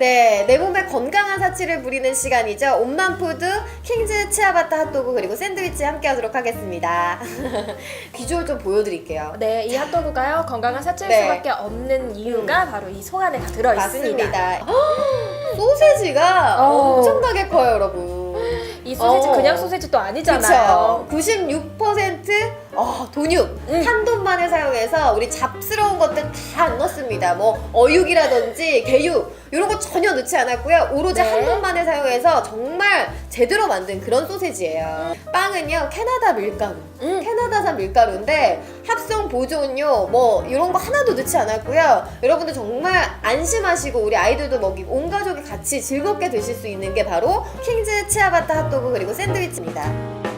네, 내 몸에 건강한 사치를 부리는 시간이죠. 옴맘푸드, 킹즈 치아바타 핫도그 그리고 샌드위치 함께 하도록 하겠습니다. 비주얼 좀 보여드릴게요. 네, 이 핫도그가요 건강한 사치일 네. 수밖에 없는 이유가 바로 이 속 안에 다 들어 있습니다. 맞습니다. 소세지가 어. 엄청나게 커요, 여러분. 이 소세지 어. 그냥 소세지도 아니잖아요. 그쵸? 96% 어, 돈육 음. 한 돈만을 사용해서 우리 잡스러운 것들 다 안 넣습니다. 뭐 어육이라든지 개육 이런 거 전혀 넣지 않았고요. 오로지 네. 한 돈만을 사용해서 정말 제대로 만든 그런 소세지예요. 빵은요 캐나다 밀가루, 음. 캐나다산 밀가루인데 합성 보존료 뭐 이런 거 하나도 넣지 않았고요. 여러분들 정말 안심하시고 우리 아이들도 먹이고 온 가족이 같이 즐겁게 드실 수 있는 게 바로 킹즈 치아바타 핫도그 그리고 샌드위치입니다.